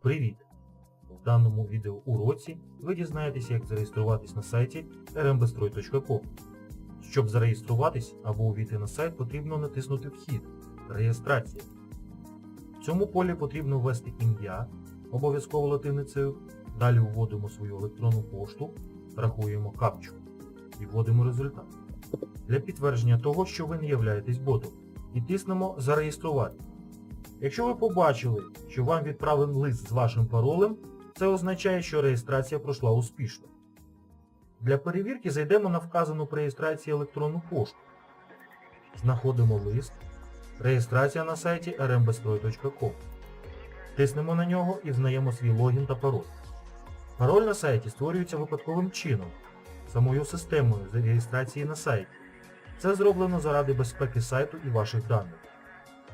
Привіт! В даному відеоуроці ви дізнаєтеся, як зареєструватись на сайті rmbstroy.com. Щоб зареєструватись або увійти на сайт, потрібно натиснути Вхід Реєстрація. В цьому полі потрібно ввести ім'я, обов'язково латиницею. Далі вводимо свою електронну пошту, рахуємо капчу і вводимо результат. Для підтвердження того, що ви не являєтесь ботом, і тиснемо Зареєструвати. Якщо ви побачили, що вам відправлений лист з вашим паролем, це означає, що реєстрація пройшла успішно. Для перевірки зайдемо на вказану при реєстрації електронну пошту. Знаходимо лист Реєстрація на сайті rmbstroy.com. Тиснемо на нього і взнаємо свій логін та пароль. Пароль на сайті створюється випадковим чином, самою системою реєстрації на сайті. Це зроблено заради безпеки сайту і ваших даних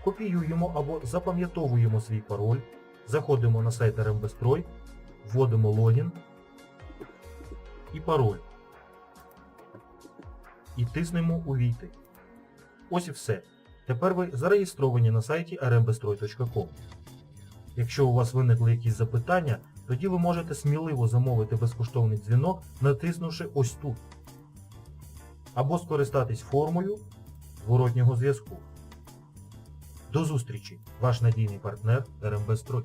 копіюємо або запам'ятовуємо свій пароль, заходимо на сайт RMBStroj, вводимо логін і пароль. І тиснемо Увійти. Ось і все. Тепер ви зареєстровані на сайті rmbstroy.com. Якщо у вас виникли якісь запитання, тоді ви можете сміливо замовити безкоштовний дзвінок, натиснувши ось тут. Або скористатись формою зворотнього зв'язку. До зустрічі, ваш надійний партнер РМБ Строй.